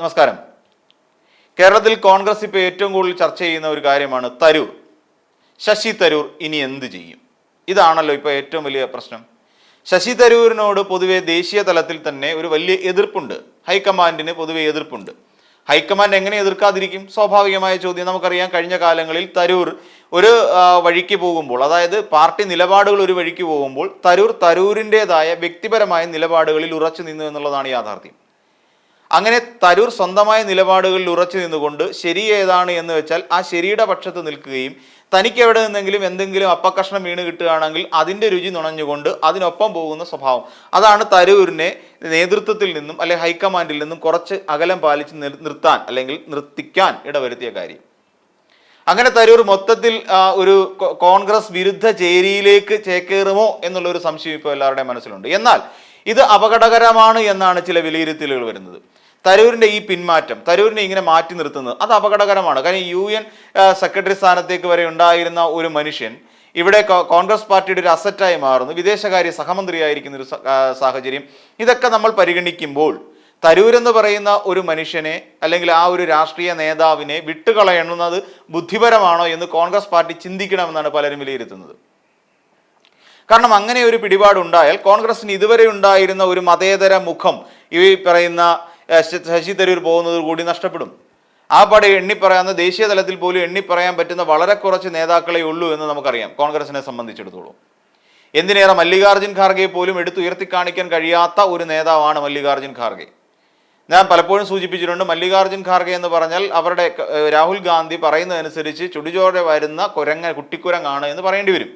നമസ്കാരം. കേരളത്തിൽ കോൺഗ്രസ് ഇപ്പോൾ ഏറ്റവും കൂടുതൽ ചർച്ച ചെയ്യുന്ന ഒരു കാര്യമാണ് തരൂർ. ശശി തരൂർ ഇനി എന്ത് ചെയ്യും? ഇതാണല്ലോ ഇപ്പോൾ ഏറ്റവും വലിയ പ്രശ്നം. ശശി തരൂരിനോട് പൊതുവെ ദേശീയ തലത്തിൽ തന്നെ ഒരു വലിയ എതിർപ്പുണ്ട്. ഹൈക്കമാൻഡിന് പൊതുവെ എതിർപ്പുണ്ട്. ഹൈക്കമാൻഡ് എങ്ങനെ എതിർക്കാതിരിക്കും? സ്വാഭാവികമായ ചോദ്യം നമുക്കറിയാം. കഴിഞ്ഞ കാലങ്ങളിൽ തരൂർ ഒരു വഴിക്ക് പോകുമ്പോൾ അതായത് പാർട്ടി നിലപാടുകൾ ഒരു വഴിക്ക് പോകുമ്പോൾ തരൂർ തരൂരിന്റെതായ വ്യക്തിപരമായ നിലപാടുകളിൽ ഉറച്ചു നിന്നു എന്നുള്ളതാണ് യാഥാർത്ഥ്യം. അങ്ങനെ തരൂർ സ്വന്തമായ നിലപാടുകളിൽ ഉറച്ചു നിന്നുകൊണ്ട് ശരി ഏതാണ് എന്ന് വെച്ചാൽ ആ ശരിയുടെ പക്ഷത്ത് നിൽക്കുകയും തനിക്ക് എവിടെ നിന്നെങ്കിലും എന്തെങ്കിലും അപ്പക്കഷ്ണം വീണ് കിട്ടുകയാണെങ്കിൽ അതിന്റെ രുചി നുണഞ്ഞുകൊണ്ട് അതിനൊപ്പം പോകുന്ന സ്വഭാവം. അതാണ് തരൂരിനെ നേതൃത്വത്തിൽ നിന്നും അല്ലെ ഹൈക്കമാൻഡിൽ നിന്നും കുറച്ച് അകലം പാലിച്ച് നിർത്താൻ അല്ലെങ്കിൽ നിർത്തിക്കാൻ ഇടവരുത്തിയ കാര്യം. അങ്ങനെ തരൂർ മൊത്തത്തിൽ ഒരു കോൺഗ്രസ് വിരുദ്ധ ചേരിയിലേക്ക് ചേക്കേറുമോ എന്നുള്ള ഒരു സംശയം ഇപ്പോൾ എല്ലാവരുടെയും മനസ്സിലുണ്ട്. എന്നാൽ ഇത് അപകടകരമാണ് എന്നാണ് ചില വിലയിരുത്തലുകൾ വരുന്നത്. തരൂരിന്റെ ഈ പിന്മാറ്റം തരൂരിനെ ഇങ്ങനെ മാറ്റി നിർത്തുന്നത് അത് അപകടകരമാണ്. കാരണം യു എൻ സെക്രട്ടറി സ്ഥാനത്തേക്ക് വരെ ഉണ്ടായിരുന്ന ഒരു മനുഷ്യൻ ഇവിടെ കോൺഗ്രസ് പാർട്ടിയുടെ ഒരു അസറ്റായി മാറുന്നു. വിദേശകാര്യ സഹമന്ത്രിയായിരിക്കുന്ന ഒരു സാഹചര്യം. ഇതൊക്കെ നമ്മൾ പരിഗണിക്കുമ്പോൾ തരൂർ എന്ന് പറയുന്ന ഒരു മനുഷ്യനെ അല്ലെങ്കിൽ ആ ഒരു രാഷ്ട്രീയ നേതാവിനെ വിട്ടുകളയുന്നത് ബുദ്ധിപരമാണോ എന്ന് കോൺഗ്രസ് പാർട്ടി ചിന്തിക്കണമെന്നാണ് പലരും വിലയിരുത്തുന്നത്. കാരണം അങ്ങനെ ഒരു പിടിപാടുണ്ടായാൽ കോൺഗ്രസിന് ഇതുവരെ ഉണ്ടായിരുന്ന ഒരു മതേതര മുഖം ഈ പറയുന്ന ശശി തരൂർ പോകുന്നത് കൂടി നഷ്ടപ്പെടും. ആ പടി എണ്ണിപ്പറയാവുന്ന ദേശീയ തലത്തിൽ പോലും എണ്ണിപ്പറയാൻ പറ്റുന്ന വളരെ കുറച്ച് നേതാക്കളെ ഉള്ളൂ എന്ന് നമുക്കറിയാം. കോൺഗ്രസിനെ സംബന്ധിച്ചിടത്തോളം. എന്തിനേറെ മല്ലികാർജുൻ ഖാർഗെ പോലും എടുത്തുയർത്തി കാണിക്കാൻ കഴിയാത്ത ഒരു നേതാവാണ് മല്ലികാർജുൻ ഖാർഗെ. ഞാൻ പലപ്പോഴും സൂചിപ്പിച്ചിട്ടുണ്ട് മല്ലികാർജുൻ ഖാർഗെ എന്ന് പറഞ്ഞാൽ അവരുടെ രാഹുൽ ഗാന്ധി പറയുന്നതനുസരിച്ച് ചുടിചോടെ വരുന്ന കുരങ്ങ കുട്ടിക്കുരങ്ങാണ് എന്ന് പറയേണ്ടി വരും.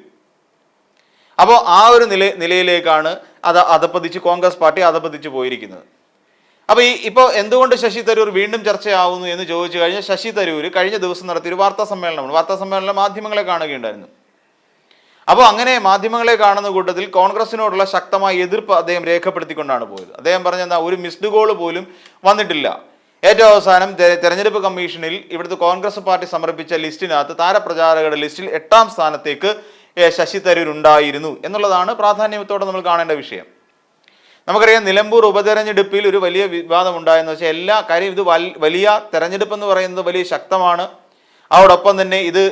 അപ്പോൾ ആ ഒരു നില നിലയിലേക്കാണ് അത് അധപ്പതിച്ച് കോൺഗ്രസ് പാർട്ടി അധപ്പതിച്ച് പോയിരിക്കുന്നത്. അപ്പോൾ ഈ ഇപ്പോൾ എന്തുകൊണ്ട് ശശി തരൂർ വീണ്ടും ചർച്ചയാവുന്നു എന്ന് ചോദിച്ചു കഴിഞ്ഞാൽ ശശി തരൂർ കഴിഞ്ഞ ദിവസം നടത്തിയ ഒരു വാർത്താ സമ്മേളനമാണ്. വാർത്താ സമ്മേളനം മാധ്യമങ്ങളെ കാണുകയുണ്ടായിരുന്നു. അപ്പോൾ അങ്ങനെ മാധ്യമങ്ങളെ കാണുന്ന കൂട്ടത്തിൽ കോൺഗ്രസിനോടുള്ള ശക്തമായ എതിർപ്പ് അദ്ദേഹം രേഖപ്പെടുത്തിക്കൊണ്ടാണ് പോയത്. അദ്ദേഹം പറഞ്ഞ ഒരു മിസ്ഡ് ഗോൾ പോലും വന്നിട്ടില്ല. ഏറ്റവും അവസാനം തെരഞ്ഞെടുപ്പ് കമ്മീഷനിൽ ഇവിടുത്തെ കോൺഗ്രസ് പാർട്ടി സമർപ്പിച്ച ലിസ്റ്റിനകത്ത് താരപ്രചാരകരുടെ ലിസ്റ്റിൽ എട്ടാം സ്ഥാനത്തേക്ക് ശശി തരൂർ ഉണ്ടായിരുന്നു എന്നുള്ളതാണ് പ്രാധാന്യത്തോടെ നമ്മൾ കാണേണ്ട വിഷയം. നമുക്കറിയാം നിലമ്പൂർ ഉപതെരഞ്ഞെടുപ്പിൽ ഒരു വലിയ വിവാദം ഉണ്ടായെന്ന് വെച്ചാൽ എല്ലാ കാര്യം ഇത് വലിയ തെരഞ്ഞെടുപ്പ് എന്ന് പറയുന്നത് വലിയ ശക്തമാണ്. അതോടൊപ്പം തന്നെ ഇത്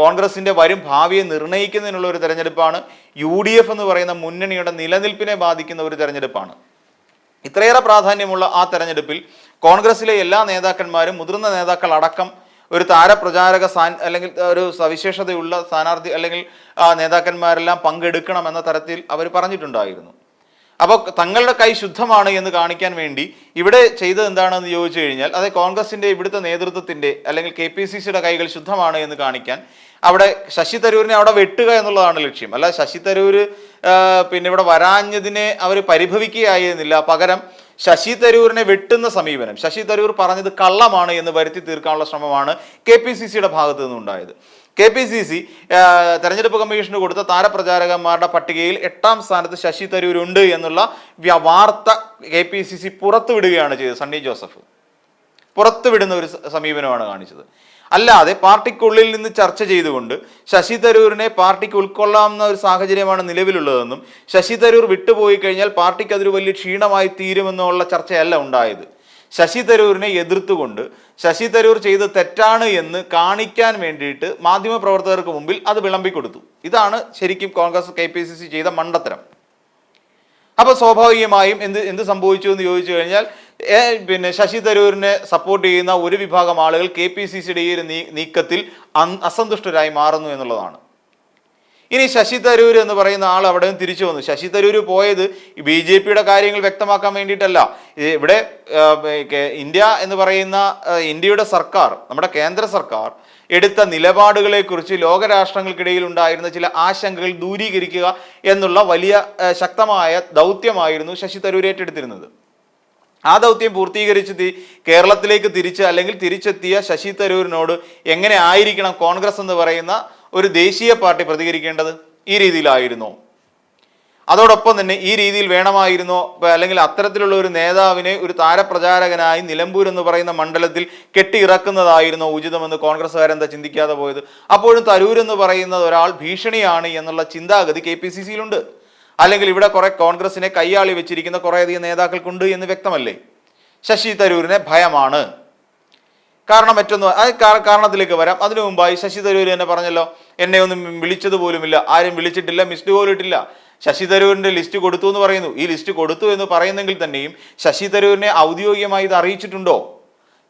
കോൺഗ്രസിന്റെ വരും ഭാവിയെ നിർണയിക്കുന്നതിനുള്ള ഒരു തെരഞ്ഞെടുപ്പാണ്. യു ഡി എഫ് എന്ന് പറയുന്ന മുന്നണിയുടെ നിലനിൽപ്പിനെ ബാധിക്കുന്ന ഒരു തെരഞ്ഞെടുപ്പാണ്. ഇത്രയേറെ പ്രാധാന്യമുള്ള ആ തെരഞ്ഞെടുപ്പിൽ കോൺഗ്രസിലെ എല്ലാ നേതാക്കന്മാരും മുതിർന്ന നേതാക്കൾ അടക്കം ഒരു താരപ്രചാരക സ്ഥാൻ അല്ലെങ്കിൽ ഒരു സവിശേഷതയുള്ള സ്ഥാനാർത്ഥി അല്ലെങ്കിൽ നേതാക്കന്മാരെല്ലാം പങ്കെടുക്കണം എന്ന തരത്തിൽ അവർ പറഞ്ഞിട്ടുണ്ടായിരുന്നു. അപ്പോൾ തങ്ങളുടെ കൈ ശുദ്ധമാണ് എന്ന് കാണിക്കാൻ വേണ്ടി ഇവിടെ ചെയ്തത് എന്താണെന്ന് ചോദിച്ചു കഴിഞ്ഞാൽ അത് കോൺഗ്രസിന്റെ ഇവിടുത്തെ നേതൃത്വത്തിന്റെ അല്ലെങ്കിൽ കെ പി സി സിയുടെ കൈകൾ ശുദ്ധമാണ് എന്ന് കാണിക്കാൻ അവിടെ ശശി തരൂരിനെ അവിടെ വെട്ടുക എന്നുള്ളതാണ് ലക്ഷ്യം. അല്ല ശശി തരൂര് പിന്നെ ഇവിടെ വരാഞ്ഞതിനെ അവർ പരിഭവിക്കുകയായിരുന്നില്ല. പകരം ശശി തരൂരിനെ വെട്ടുന്ന സമീപനം ശശി തരൂർ പറഞ്ഞത് കള്ളമാണ് എന്ന് വരുത്തി തീർക്കാനുള്ള ശ്രമമാണ് കെ പി സി സിയുടെ ഭാഗത്തു നിന്നുണ്ടായത്. കെ പി സി സി തെരഞ്ഞെടുപ്പ് കമ്മീഷന് കൊടുത്ത താരപ്രചാരകന്മാരുടെ പട്ടികയിൽ എട്ടാം സ്ഥാനത്ത് ശശി തരൂരുണ്ട് എന്നുള്ള വാർത്ത കെ പി സി സി പുറത്തുവിടുകയാണ് ചെയ്തത്. സണ്ണി ജോസഫ്. പുറത്തുവിടുന്ന ഒരു സമീപനമാണ് കാണിച്ചത്. അല്ലാതെ പാർട്ടിക്കുള്ളിൽ നിന്ന് ചർച്ച ചെയ്തുകൊണ്ട് ശശി തരൂരിനെ പാർട്ടിക്ക് ഉൾക്കൊള്ളാവുന്ന ഒരു സാഹചര്യമാണ് നിലവിലുള്ളതെന്നും ശശി തരൂർ വിട്ടുപോയി കഴിഞ്ഞാൽ പാർട്ടിക്ക് അതൊരു വലിയ ക്ഷീണമായി തീരുമെന്നുള്ള ചർച്ചയല്ല ഉണ്ടായത്. ശശി തരൂരിനെ എതിർത്തുകൊണ്ട് ശശി തരൂർ ചെയ്ത് തെറ്റാണ് എന്ന് കാണിക്കാൻ വേണ്ടിയിട്ട് മാധ്യമപ്രവർത്തകർക്ക് മുമ്പിൽ അത് വിളമ്പിക്കൊടുത്തു. ഇതാണ് ശരിക്കും Congress K P C C ചെയ്ത മണ്ടത്തരം. അപ്പൊ സ്വാഭാവികമായും എന്ത് എന്ത് സംഭവിച്ചു എന്ന് ചോദിച്ചു കഴിഞ്ഞാൽ പിന്നെ ശശി തരൂരിനെ സപ്പോർട്ട് ചെയ്യുന്ന ഒരു വിഭാഗം ആളുകൾ കെ പി സി സിയുടെ ഈ ഒരു നീക്കത്തിൽ അസന്തുഷ്ടരായി മാറുന്നു എന്നുള്ളതാണ്. ഇനി ശശി തരൂർ എന്ന് പറയുന്ന ആൾ അവിടെ നിന്ന് തിരിച്ചു വന്നു. ശശി തരൂർ പോയത് ബി ജെ പിയുടെ കാര്യങ്ങൾ വ്യക്തമാക്കാൻ വേണ്ടിയിട്ടല്ല. ഇവിടെ ഇന്ത്യ എന്ന് പറയുന്ന ഇന്ത്യയുടെ സർക്കാർ നമ്മുടെ കേന്ദ്ര സർക്കാർ എടുത്ത നിലപാടുകളെക്കുറിച്ച് ലോകരാഷ്ട്രങ്ങൾക്കിടയിൽ ഉണ്ടായിരുന്ന ചില ആശങ്കകൾ ദൂരീകരിക്കുക എന്നുള്ള വലിയ ശക്തമായ ദൗത്യമായിരുന്നു ശശി തരൂർ ഏറ്റെടുത്തിരുന്നത്. ആ ദൗത്യം പൂർത്തീകരിച്ച് കേരളത്തിലേക്ക് തിരിച്ച് അല്ലെങ്കിൽ തിരിച്ചെത്തിയ ശശി തരൂരിനോട് എങ്ങനെ ആയിരിക്കണം കോൺഗ്രസ് എന്ന് പറയുന്ന ഒരു ദേശീയ പാർട്ടി പ്രതികരിക്കേണ്ടത് ഈ രീതിയിലായിരുന്നോ. അതോടൊപ്പം തന്നെ ഈ രീതിയിൽ വേണമായിരുന്നോ അല്ലെങ്കിൽ അത്തരത്തിലുള്ള ഒരു നേതാവിനെ ഒരു താരപ്രചാരകനായി നിലമ്പൂർ എന്ന് പറയുന്ന മണ്ഡലത്തിൽ കെട്ടിയിറക്കുന്നതായിരുന്നോ ഉചിതമെന്ന് കോൺഗ്രസ്സുകാരെന്താ ചിന്തിക്കാതെ പോയത്. അപ്പോഴും തരൂർ എന്ന് പറയുന്നത് ഒരാൾ ഭീഷണിയാണ് എന്നുള്ള ചിന്താഗതി കെ പി സി സിയിലുണ്ട്. അല്ലെങ്കിൽ ഇവിടെ കുറെ കോൺഗ്രസിനെ കൈയാളി വെച്ചിരിക്കുന്ന കുറേയധികം നേതാക്കൾക്കുണ്ട് എന്ന് വ്യക്തമല്ലേ? ശശി തരൂരിനെ ഭയമാണ്. കാരണം മറ്റൊന്ന് ആ കാരണത്തിലേക്ക് വരാം. അതിനു മുമ്പായി ശശി തരൂർ എന്നെ പറഞ്ഞല്ലോ എന്നെ ഒന്നും വിളിച്ചത് പോലുമില്ല ആരും വിളിച്ചിട്ടില്ല മിസ്ഡ് പോലും ഇട്ടില്ല. ശശി തരൂരിന്റെ ലിസ്റ്റ് കൊടുത്തു എന്ന് പറയുന്നു. ഈ ലിസ്റ്റ് കൊടുത്തു എന്ന് പറയുന്നെങ്കിൽ തന്നെയും ശശി തരൂരിനെ ഔദ്യോഗികമായി ഇത് അറിയിച്ചിട്ടുണ്ടോ?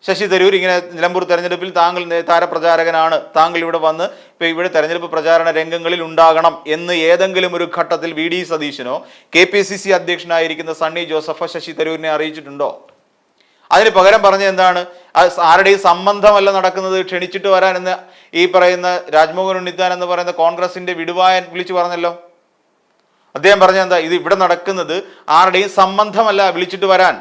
ശശി തരൂർ ഇങ്ങനെ നിലമ്പൂർ തെരഞ്ഞെടുപ്പിൽ താങ്കൾ താരപ്രചാരകനാണ്. താങ്കൾ ഇവിടെ വന്ന് ഇപ്പൊ ഇവിടെ തെരഞ്ഞെടുപ്പ് പ്രചാരണ രംഗങ്ങളിൽ ഉണ്ടാകണം എന്ന് ഏതെങ്കിലും ഒരു ഘട്ടത്തിൽ വി. ഡി. സതീശനോ കെ. പി. സി. സി. അധ്യക്ഷനായിരിക്കുന്ന സണ്ണി ജോസഫോ ശശി തരൂരിനെ അറിയിച്ചിട്ടുണ്ടോ? അതിന് പകരം പറഞ്ഞ എന്താണ്? ആരുടെയും സംബന്ധമല്ല നടക്കുന്നത്? ക്ഷണിച്ചിട്ട് വരാനെന്ന് ഈ പറയുന്ന രാജ്മോഹൻ ഉണ്ണിത്താൻ എന്ന് പറയുന്ന കോൺഗ്രസിന്റെ വിടുവായൻ വിളിച്ചു പറഞ്ഞല്ലോ. അദ്ദേഹം പറഞ്ഞ എന്താ? ഇത് ഇവിടെ നടക്കുന്നത് ആരുടെയും സംബന്ധമല്ല വിളിച്ചിട്ട് വരാൻ.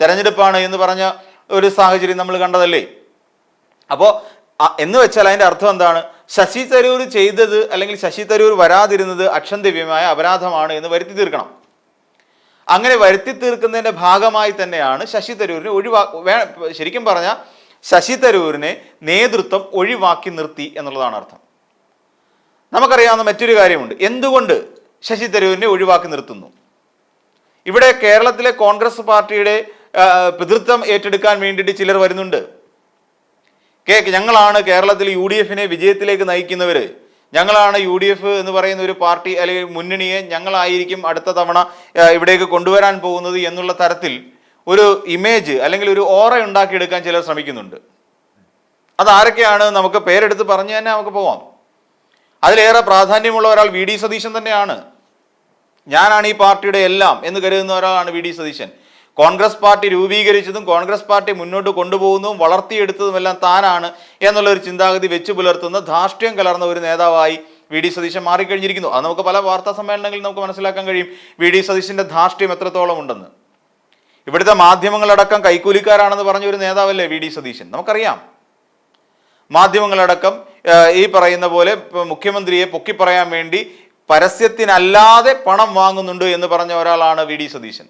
തെരഞ്ഞെടുപ്പാണ് എന്ന് പറഞ്ഞ ഒരു സാഹചര്യം നമ്മൾ കണ്ടതല്ലേ? അപ്പോൾ എന്ന് വെച്ചാൽ അതിന്റെ അർത്ഥം എന്താണ്? ശശി തരൂർ ചെയ്തത് അല്ലെങ്കിൽ ശശി തരൂർ വരാതിരുന്നത് അക്ഷന്തവ്യമായ അപരാധമാണ് എന്ന് വരുത്തി തീർക്കണം. അങ്ങനെ വരുത്തി തീർക്കുന്നതിന്റെ ഭാഗമായി തന്നെയാണ് ശശി തരൂരിനെ ഒഴിവാ ശരിക്കും പറഞ്ഞാൽ ശശി തരൂരിനെ നേതൃത്വം ഒഴിവാക്കി നിർത്തി എന്നുള്ളതാണ് അർത്ഥം. നമുക്കറിയാവുന്ന മറ്റൊരു കാര്യമുണ്ട്. എന്തുകൊണ്ട് ശശി തരൂരിനെ ഒഴിവാക്കി നിർത്തുന്നു? ഇവിടെ കേരളത്തിലെ കോൺഗ്രസ് പാർട്ടിയുടെ പിതൃത്വം ഏറ്റെടുക്കാൻ വേണ്ടിയിട്ട് ചിലർ വരുന്നുണ്ട്. കേ ഞങ്ങളാണ് കേരളത്തിൽ യു ഡി എഫിനെ വിജയത്തിലേക്ക് നയിക്കുന്നവർ ഞങ്ങളാണ് യു ഡി എഫ് എന്ന് പറയുന്ന ഒരു പാർട്ടി അല്ലെങ്കിൽ മുന്നണിയെ ഞങ്ങളായിരിക്കും അടുത്ത തവണ ഇവിടേക്ക് കൊണ്ടുവരാൻ പോകുന്നത് എന്നുള്ള തരത്തിൽ ഒരു ഇമേജ് അല്ലെങ്കിൽ ഒരു ഓറ ഉണ്ടാക്കിയെടുക്കാൻ ചിലർ ശ്രമിക്കുന്നുണ്ട്. അതാരൊക്കെയാണ് നമുക്ക് പേരെടുത്ത് പറഞ്ഞു തന്നെ നമുക്ക് പോവാം. അതിലേറെ പ്രാധാന്യമുള്ള ഒരാൾ വി ഡി സതീശൻ തന്നെയാണ്. ഞാനാണ് ഈ പാർട്ടിയുടെ എല്ലാം എന്ന് കരുതുന്ന ഒരാളാണ് V D Satheesan. Congress party രൂപീകരിച്ചതും Congress party മുന്നോട്ട് കൊണ്ടുപോകുന്നതും വളർത്തിയെടുത്തതും എല്ലാം താനാണ് എന്നുള്ള ഒരു ചിന്താഗതി വെച്ച് പുലർത്തുന്ന ധാർഷ്ട്യം കലർന്ന ഒരു നേതാവായി വി ഡി സതീശൻ മാറിക്കഴിഞ്ഞിരിക്കുന്നു. അത് നമുക്ക് പല വാർത്താ സമ്മേളനങ്ങളിൽ നമുക്ക് മനസ്സിലാക്കാൻ കഴിയും. വി ഡി സതീശന്റെ ധാർഷ്ട്യം എത്രത്തോളം ഉണ്ടെന്ന്. ഇവിടുത്തെ മാധ്യമങ്ങളടക്കം കൈക്കൂലിക്കാരാണെന്ന് പറഞ്ഞ ഒരു നേതാവല്ലേ വി ഡി സതീശൻ? നമുക്കറിയാം. മാധ്യമങ്ങളടക്കം ഈ പറയുന്ന പോലെ മുഖ്യമന്ത്രിയെ പൊക്കി പറയാൻ വേണ്ടി പരസ്യത്തിനല്ലാതെ പണം വാങ്ങുന്നുണ്ട് എന്ന് പറഞ്ഞ ഒരാളാണ് വി ഡി സതീശൻ.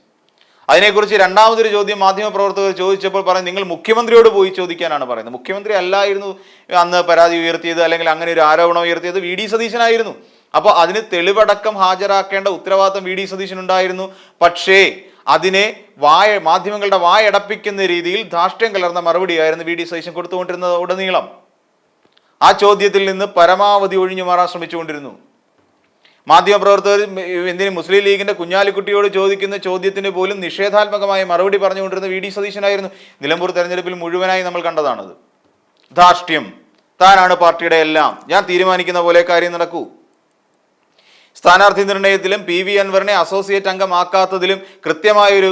അതിനെക്കുറിച്ച് രണ്ടാമതൊരു ചോദ്യം മാധ്യമപ്രവർത്തകർ ചോദിച്ചപ്പോൾ പറഞ്ഞു നിങ്ങൾ മുഖ്യമന്ത്രിയോട് പോയി ചോദിക്കാനാണ് പറയുന്നത്. മുഖ്യമന്ത്രി അല്ലായിരുന്നു അന്ന് പരാതി ഉയർത്തിയത് അല്ലെങ്കിൽ അങ്ങനെ ഒരു ആരോപണം ഉയർത്തിയത് വി. ഡി. സതീശനായിരുന്നു. അപ്പോൾ അതിന് തെളിവടക്കം ഹാജരാക്കേണ്ട ഉത്തരവാദിത്തം വി. ഡി. സതീശനുണ്ടായിരുന്നു പക്ഷേ അതിനെ വായ മാധ്യമങ്ങളുടെ വായടപ്പിക്കുന്ന രീതിയിൽ ധാർഷ്ട്യം കലർന്ന മറുപടിയായിരുന്നു വി. ഡി. സതീശൻ കൊടുത്തുകൊണ്ടിരുന്നത് ഉടനീളം. ആ ചോദ്യത്തിൽ നിന്ന് പരമാവധി ഒഴിഞ്ഞു മാറാൻ ശ്രമിച്ചുകൊണ്ടിരുന്നു. മാധ്യമപ്രവർത്തകർ എന്തിന് മുസ്ലിം ലീഗിന്റെ കുഞ്ഞാലിക്കുട്ടിയോട് ചോദിക്കുന്ന ചോദ്യത്തിന് പോലും നിഷേധാത്മകമായ മറുപടി പറഞ്ഞുകൊണ്ടിരുന്ന വി ഡി സതീശനായിരുന്നു. നിലമ്പൂർ തെരഞ്ഞെടുപ്പിൽ മുഴുവനായി നമ്മൾ കണ്ടതാണത്. ധാർഷ്ട്യം. താനാണ് പാർട്ടിയുടെ എല്ലാം. ഞാൻ തീരുമാനിക്കുന്ന പോലെ കാര്യം നടക്കൂ. സ്ഥാനാർത്ഥി നിർണയത്തിലും പി വി അൻവറിനെ അസോസിയേറ്റ് അംഗമാക്കാത്തതിലും കൃത്യമായൊരു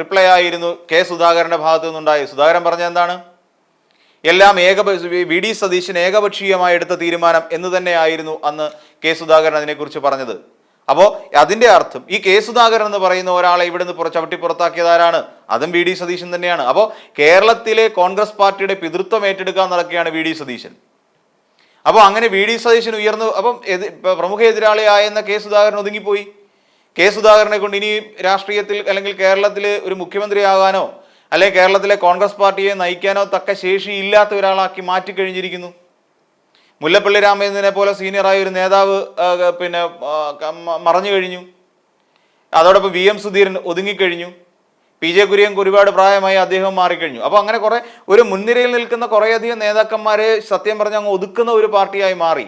റിപ്ലൈ ആയിരുന്നു കെ സുധാകരന്റെ ഭാഗത്തു നിന്നുണ്ടായത് സുധാകരൻ പറഞ്ഞ എന്താണ്? എല്ലാം ഏക വി ഡി സതീശൻ ഏകപക്ഷീയമായി എടുത്ത തീരുമാനം എന്ന് തന്നെയായിരുന്നു അന്ന് കെ സുധാകരൻ അതിനെക്കുറിച്ച് പറഞ്ഞത്. അപ്പോൾ അതിന്റെ അർത്ഥം ഈ കെ സുധാകരൻ എന്ന് പറയുന്ന ഒരാളെ ഇവിടുന്ന് ചവിട്ടി പുറത്താക്കിയത് ആരാണ്? അതും വി ഡി സതീശൻ തന്നെയാണ്. അപ്പോൾ കേരളത്തിലെ കോൺഗ്രസ് പാർട്ടിയുടെ പിതൃത്വം ഏറ്റെടുക്കാൻ നടക്കുകയാണ് വി ഡി സതീശൻ. അപ്പോൾ അങ്ങനെ വി ഡി സതീശൻ ഉയർന്നു അപ്പം പ്രമുഖ എതിരാളിയായെന്ന കെ സുധാകരൻ ഒതുങ്ങിപ്പോയി. കെ സുധാകരനെ കൊണ്ട് ഇനി രാഷ്ട്രീയത്തിൽ അല്ലെങ്കിൽ കേരളത്തിൽ ഒരു മുഖ്യമന്ത്രിയാകാനോ അല്ലെങ്കിൽ കേരളത്തിലെ കോൺഗ്രസ് പാർട്ടിയെ നയിക്കാനോ തക്ക ശേഷി ഇല്ലാത്ത ഒരാളാക്കി മാറ്റിക്കഴിഞ്ഞിരിക്കുന്നു മുല്ലപ്പള്ളി രാമചന്ദ്രനെ പോലെ സീനിയറായ ഒരു നേതാവ് പിന്നെ മറഞ്ഞു കഴിഞ്ഞു. അതോടൊപ്പം വി എം സുധീരൻ ഒതുങ്ങിക്കഴിഞ്ഞു. പി ജെ കുര്യൻ ഒരുപാട് പ്രായമായി അദ്ദേഹം മാറിക്കഴിഞ്ഞു. അപ്പോൾ അങ്ങനെ കുറേ ഒരു മുൻനിരയിൽ നിൽക്കുന്ന കുറേയധികം നേതാക്കന്മാരെ സത്യം പറഞ്ഞ് അങ്ങ് ഒതുക്കുന്ന ഒരു പാർട്ടിയായി മാറി.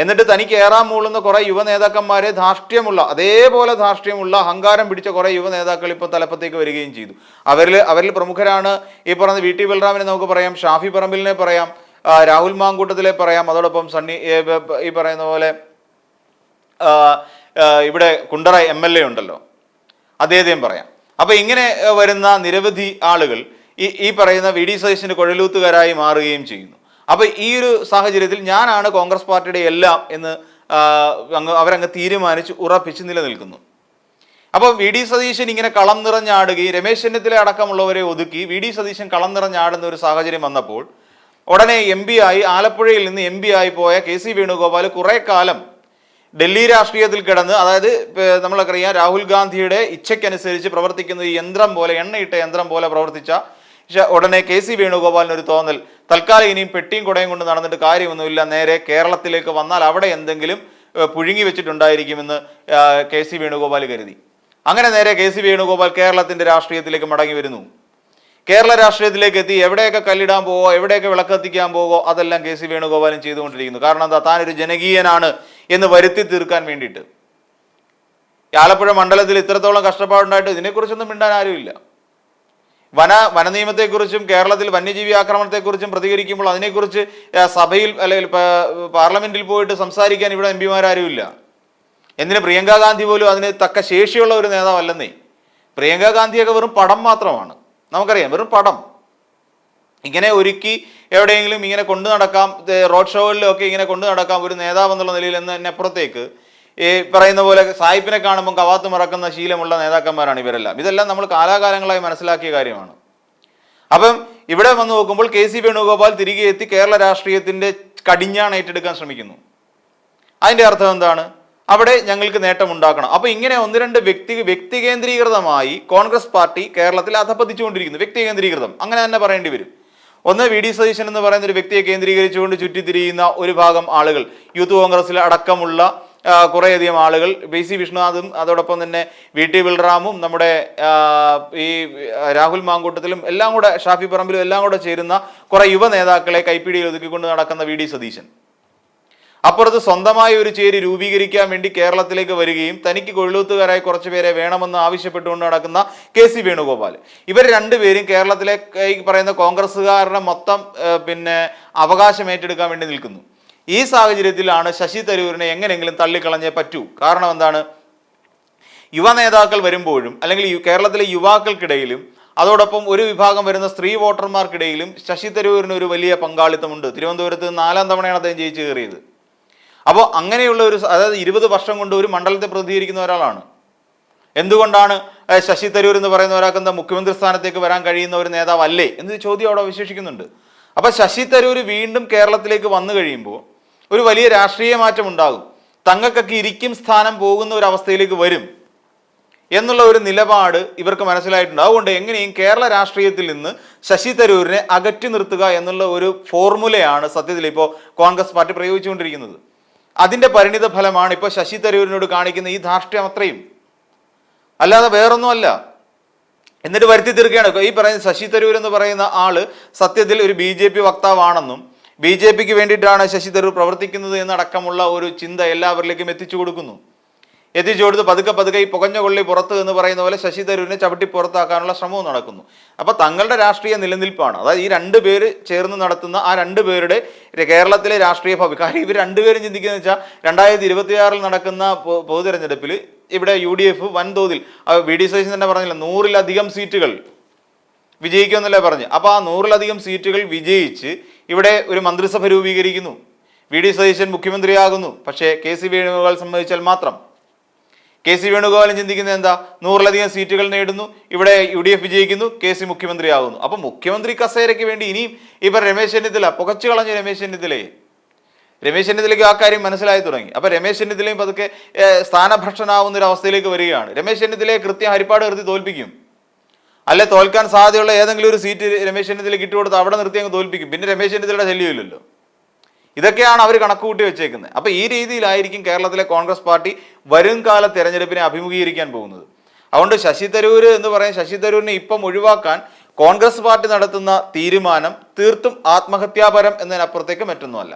എന്നിട്ട് തനിക്ക് ഏറാൻ മൂളുന്ന കുറെ യുവ നേതാക്കന്മാരെ ധാർഷ്ട്യമുള്ള അതേപോലെ ധാർഷ്ട്യമുള്ള അഹങ്കാരം പിടിച്ച കുറെ യുവ നേതാക്കൾ ഇപ്പോൾ തലപ്പത്തേക്ക് വരികയും ചെയ്തു. അവരിൽ അവരിൽ പ്രമുഖരാണ് ഈ പറഞ്ഞ വി ടി ബൽറാമിനെ നമുക്ക് പറയാം ഷാഫി പറമ്പിലിനെ പറയാം രാഹുൽ മാങ്കൂട്ടത്തിലെ പറയാം അതോടൊപ്പം സണ്ണി ഈ പറയുന്ന പോലെ ഇവിടെ കുണ്ടറ എം എൽ എ ഉണ്ടല്ലോ അദ്ദേഹത്തെയും പറയാം. അപ്പൊ ഇങ്ങനെ വരുന്ന നിരവധി ആളുകൾ ഈ ഈ പറയുന്ന വി ഡി സതീശന്റെ കുഴലൂത്തുകാരായി മാറുകയും ചെയ്യുന്നു. അപ്പൊ ഈ ഒരു സാഹചര്യത്തിൽ ഞാനാണ് കോൺഗ്രസ് പാർട്ടിയുടെ എല്ലാം എന്ന് അങ്ങ് അവരങ്ങ് തീരുമാനിച്ച് ഉറപ്പിച്ച് നിലനിൽക്കുന്നു. അപ്പോൾ വി ഡി സതീശൻ ഇങ്ങനെ കളം നിറഞ്ഞാടുകയും രമേശ് ചെന്നിത്തല അടക്കമുള്ളവരെ ഒതുക്കി വി ഡി സതീശൻ കളം നിറഞ്ഞാടുന്ന ഒരു സാഹചര്യം വന്നപ്പോൾ ഉടനെ എം പി ആയി ആലപ്പുഴയിൽ നിന്ന് എം പി ആയി പോയ കെ സി വേണുഗോപാൽ കുറെ കാലം ഡൽഹി രാഷ്ട്രീയത്തിൽ കിടന്ന് അതായത് നമ്മളൊക്കെ നമ്മളൊക്കറിയാം രാഹുൽ ഗാന്ധിയുടെ ഇച്ഛയ്ക്കനുസരിച്ച് പ്രവർത്തിക്കുന്ന യന്ത്രം പോലെ എണ്ണയിട്ട യന്ത്രം പോലെ പ്രവർത്തിച്ച ഉടനെ കെ സി വേണുഗോപാലിന് ഒരു തോന്നൽ തൽക്കാലം ഇനിയും പെട്ടിയും കുടയും കൊണ്ട് നടന്നിട്ട് കാര്യമൊന്നുമില്ല. നേരെ കേരളത്തിലേക്ക് വന്നാൽ അവിടെ എന്തെങ്കിലും പുഴുങ്ങി വെച്ചിട്ടുണ്ടായിരിക്കുമെന്ന് കെ സി വേണുഗോപാൽ കരുതി. അങ്ങനെ നേരെ കെ സി വേണുഗോപാൽ കേരളത്തിന്റെ രാഷ്ട്രീയത്തിലേക്ക് മടങ്ങി വരുന്നു. കേരള രാഷ്ട്രീയത്തിലേക്ക് എത്തി എവിടെയൊക്കെ കല്ലിടാൻ പോവോ എവിടെയൊക്കെ വിളക്കത്തിക്കാൻ പോവോ അതെല്ലാം കെ സി വേണുഗോപാലും ചെയ്തുകൊണ്ടിരിക്കുന്നു. കാരണം എന്താ താനൊരു ജനകീയനാണ് എന്ന് വരുത്തി തീർക്കാൻ വേണ്ടിയിട്ട്. ആലപ്പുഴ മണ്ഡലത്തിൽ ഇത്രത്തോളം കഷ്ടപ്പാടുണ്ടായിട്ട് ഇതിനെക്കുറിച്ചൊന്നും മിണ്ടാൻ ആരുമില്ല. വന വനനിയമത്തെക്കുറിച്ചും കേരളത്തിൽ വന്യജീവി ആക്രമണത്തെക്കുറിച്ചും പ്രതികരിക്കുമ്പോൾ അതിനെക്കുറിച്ച് സഭയിൽ അല്ലെങ്കിൽ പാർലമെന്റിൽ പോയിട്ട് സംസാരിക്കാൻ ഇവിടെ എം പിമാരാരുമില്ല. എന്തിന് പ്രിയങ്ക ഗാന്ധി പോലും അതിന് തക്ക ശേഷിയുള്ള ഒരു നേതാവല്ലെന്നേ. പ്രിയങ്ക ഗാന്ധിയൊക്കെ വെറും പടം മാത്രമാണ്. നമുക്കറിയാം വെറും പടം. ഇങ്ങനെ ഒരുക്കി എവിടെയെങ്കിലും ഇങ്ങനെ കൊണ്ടു നടക്കാം റോഡ് ഷോകളിലൊക്കെ ഇങ്ങനെ കൊണ്ടു നടക്കാം ഒരു നേതാവ് എന്നുള്ള നിലയിൽ അപ്പുറത്തേക്ക് ഈ പറയുന്ന പോലെ സായിപ്പിനെ കാണുമ്പോൾ കവാത്ത് മറക്കുന്ന ശീലമുള്ള നേതാക്കന്മാരാണ് ഇവരെല്ലാം. ഇതെല്ലാം നമ്മൾ കാലാകാലങ്ങളായി മനസ്സിലാക്കിയ കാര്യമാണ്. അപ്പം ഇവിടെ വന്ന് നോക്കുമ്പോൾ കെ സി വേണുഗോപാൽ തിരികെ എത്തി കേരള രാഷ്ട്രീയത്തിന്റെ കടിഞ്ഞാണ് ഏറ്റെടുക്കാൻ ശ്രമിക്കുന്നു. അതിന്റെ അർത്ഥം എന്താണ്? അവിടെ ഞങ്ങൾക്ക് നേട്ടമുണ്ടാക്കണം. അപ്പൊ ഇങ്ങനെ ഒന്ന് രണ്ട് വ്യക്തി വ്യക്തി കേന്ദ്രീകൃതമായി കോൺഗ്രസ് പാർട്ടി കേരളത്തിൽ അധപ്പതിച്ചുകൊണ്ടിരിക്കുന്നു വ്യക്തി കേന്ദ്രീകൃതം അങ്ങനെ തന്നെ പറയേണ്ടി വരും. ഒന്ന് വി ഡി സതീശൻ എന്ന് പറയുന്ന ഒരു വ്യക്തിയെ കേന്ദ്രീകരിച്ചുകൊണ്ട് ചുറ്റിത്തിരിയുന്ന ഒരു ഭാഗം ആളുകൾ. യൂത്ത് കോൺഗ്രസിൽ അടക്കമുള്ള കുറേയധികം ആളുകൾ പി സി വിഷ്ണുനാഥും അതോടൊപ്പം തന്നെ വി ടി ബൽറാമും നമ്മുടെ ഈ രാഹുൽ മാങ്കൂട്ടത്തിലും എല്ലാം കൂടെ ഷാഫി പറമ്പിലും എല്ലാം കൂടെ ചേരുന്ന കുറെ യുവ നേതാക്കളെ കൈപ്പിടിയിൽ ഒതുക്കിക്കൊണ്ട് നടക്കുന്ന വി ഡി സതീശൻ. അപ്പുറത്ത് സ്വന്തമായ ഒരു ചേരി രൂപീകരിക്കാൻ വേണ്ടി കേരളത്തിലേക്ക് വരികയും തനിക്ക് കൊഴിലൂത്തുകാരായി കുറച്ച് പേരെ വേണമെന്ന് ആവശ്യപ്പെട്ടുകൊണ്ട് നടക്കുന്ന കെ സി വേണുഗോപാൽ. ഇവർ രണ്ടുപേരും കേരളത്തിലെ ഈ പറയുന്ന കോൺഗ്രസ്സുകാരുടെ മൊത്തം പിന്നെ അവകാശം ഏറ്റെടുക്കാൻ വേണ്ടി നിൽക്കുന്നു. ഈ സാഹചര്യത്തിലാണ് ശശി തരൂരിനെ എങ്ങനെയെങ്കിലും തള്ളിക്കളഞ്ഞേ പറ്റൂ. കാരണം എന്താണ്? യുവ നേതാക്കൾ വരുമ്പോഴും അല്ലെങ്കിൽ കേരളത്തിലെ യുവാക്കൾക്കിടയിലും അതോടൊപ്പം ഒരു വിഭാഗം വരുന്ന സ്ത്രീ വോട്ടർമാർക്കിടയിലും ശശി തരൂരിന് ഒരു വലിയ പങ്കാളിത്തമുണ്ട്. തിരുവനന്തപുരത്ത് നാലാം തവണയാണ് അദ്ദേഹം ജയിച്ചു കയറിയത്. അപ്പോൾ അങ്ങനെയുള്ള ഒരു അതായത് ഇരുപത് വർഷം കൊണ്ട് ഒരു മണ്ഡലത്തെ പ്രതികരിക്കുന്ന ഒരാളാണ്. എന്തുകൊണ്ടാണ് ശശി തരൂർ എന്ന് പറയുന്ന ഒരാൾക്ക് എന്താ മുഖ്യമന്ത്രി സ്ഥാനത്തേക്ക് വരാൻ കഴിയുന്ന ഒരു നേതാവല്ലേ? എന്നൊരു ചോദ്യം അവിടെ വിശേഷിക്കുന്നുണ്ട് അപ്പൊ ശശി തരൂർ വീണ്ടും കേരളത്തിലേക്ക് വന്നു കഴിയുമ്പോൾ ഒരു വലിയ രാഷ്ട്രീയ മാറ്റം ഉണ്ടാകും. തങ്ങൾക്കൊക്കെ ഇരിക്കും സ്ഥാനം പോകുന്ന ഒരു അവസ്ഥയിലേക്ക് വരും എന്നുള്ള ഒരു നിലപാട് ഇവർക്ക് മനസ്സിലായിട്ടുണ്ട്. അതുകൊണ്ട് എങ്ങനെയും കേരള രാഷ്ട്രീയത്തിൽ നിന്ന് ശശി തരൂരിനെ അകറ്റി നിർത്തുക എന്നുള്ള ഒരു ഫോർമുലയാണ് സത്യത്തിൽ ഇപ്പോൾ കോൺഗ്രസ് പാർട്ടി പ്രയോഗിച്ചുകൊണ്ടിരിക്കുന്നത്. അതിന്റെ പരിണിത ഫലമാണ് ഇപ്പോൾ ശശി തരൂരിനോട് കാണിക്കുന്ന ഈ ധാർഷ്ട്യം അത്രയും. അല്ലാതെ വേറൊന്നുമല്ല. എന്നിട്ട് വരുത്തി തീർക്കുകയാണ്. ഈ പറയുന്ന ശശി തരൂർ എന്ന് പറയുന്ന ആൾ സത്യത്തിൽ ഒരു ബി വക്താവാണെന്നും ബി ജെ പിക്ക് വേണ്ടിയിട്ടാണ് ശശി തരൂർ പ്രവർത്തിക്കുന്നത് എന്നടക്കമുള്ള ഒരു ചിന്ത എല്ലാവരിലേക്കും എത്തിച്ചു കൊടുക്കുന്നു. എത്തിച്ചു കൊടുത്ത് പതുക്കെ പതുക്കെ ഈ പുകഞ്ഞ കൊള്ളി പുറത്ത് എന്ന് പറയുന്ന പോലെ ശശി തരൂരിനെ ചവിട്ടി പുറത്താക്കാനുള്ള ശ്രമവും നടക്കുന്നു. അപ്പൊ തങ്ങളുടെ രാഷ്ട്രീയ നിലനിൽപ്പാണ്. അതായത് ഈ രണ്ട് പേര് ചേർന്ന് നടത്തുന്ന ആ രണ്ട് പേരുടെ കേരളത്തിലെ രാഷ്ട്രീയ ഭവി കാര്യം ഇവർ രണ്ടുപേരും ചിന്തിക്കുന്ന വെച്ചാൽ രണ്ടായിരത്തി ഇരുപത്തിയാറിൽ നടക്കുന്ന പൊതു തെരഞ്ഞെടുപ്പിൽ ഇവിടെ യു ഡി എഫ് വൻതോതിൽ വി ഡി സതീശൻ തന്നെ പറഞ്ഞില്ല നൂറിലധികം സീറ്റുകൾ വിജയിക്കുമെന്നല്ലേ പറഞ്ഞു. അപ്പോൾ ആ നൂറിലധികം സീറ്റുകൾ വിജയിച്ച് ഇവിടെ ഒരു മന്ത്രിസഭ രൂപീകരിക്കുന്നു. വി. ഡി. സതീശൻ മുഖ്യമന്ത്രിയാകുന്നു. പക്ഷേ കെ. സി. വേണുഗോപാൽ സംബന്ധിച്ചാൽ മാത്രം. കെ. സി. വേണുഗോപാലും ചിന്തിക്കുന്നത് എന്താ? നൂറിലധികം സീറ്റുകൾ നേടുന്നു. ഇവിടെ യു. ഡി. എഫ്. വിജയിക്കുന്നു. കെ. സി. മുഖ്യമന്ത്രിയാകുന്നു. അപ്പൊ മുഖ്യമന്ത്രി കസേരയ്ക്ക് വേണ്ടി ഇനിയും ഇവർ രമേശ് ചെന്നിത്തല പുകച്ചു കളഞ്ഞു രമേശ് ചെന്നിത്തലയെ. രമേശ് ചെന്നിത്തലയ്ക്ക് ആ കാര്യം മനസ്സിലായി തുടങ്ങി. അപ്പൊ രമേശ് ചെന്നിത്തലയും പതുക്കെ സ്ഥാനഭ്രഷ്ടനാവുന്ന ഒരു അവസ്ഥയിലേക്ക് വരികയാണ്. രമേശ് ചെന്നിത്തലയെ കൃത്യം ഹരിപ്പാട് നിർത്തി തോൽപ്പിക്കും. അല്ലെ തോൽക്കാൻ സാധ്യതയുള്ള ഏതെങ്കിലും ഒരു സീറ്റ് രമേശ് ചെന്നിത്തലയ്ക്ക് ഇട്ടുകൊടുത്ത് അവിടെ നിർത്തി അങ്ങ് തോൽപ്പിക്കും. പിന്നെ രമേശ് ചെന്നിത്തലയുടെ ശല്യമില്ലല്ലോ ഇതൊക്കെയാണ് അവർ കണക്ക് കൂട്ടി വെച്ചേക്കുന്നത്. അപ്പൊ ഈ രീതിയിലായിരിക്കും കേരളത്തിലെ കോൺഗ്രസ് പാർട്ടി വരും കാല തെരഞ്ഞെടുപ്പിനെ അഭിമുഖീകരിക്കാൻ പോകുന്നത്. അതുകൊണ്ട് ശശി തരൂർ എന്ന് പറയാൻ ശശി തരൂരിനെ ഇപ്പം ഒഴിവാക്കാൻ കോൺഗ്രസ് പാർട്ടി നടത്തുന്ന തീരുമാനം തീർത്തും ആത്മഹത്യാപരം എന്നതിനപ്പുറത്തേക്ക് മറ്റൊന്നുമല്ല.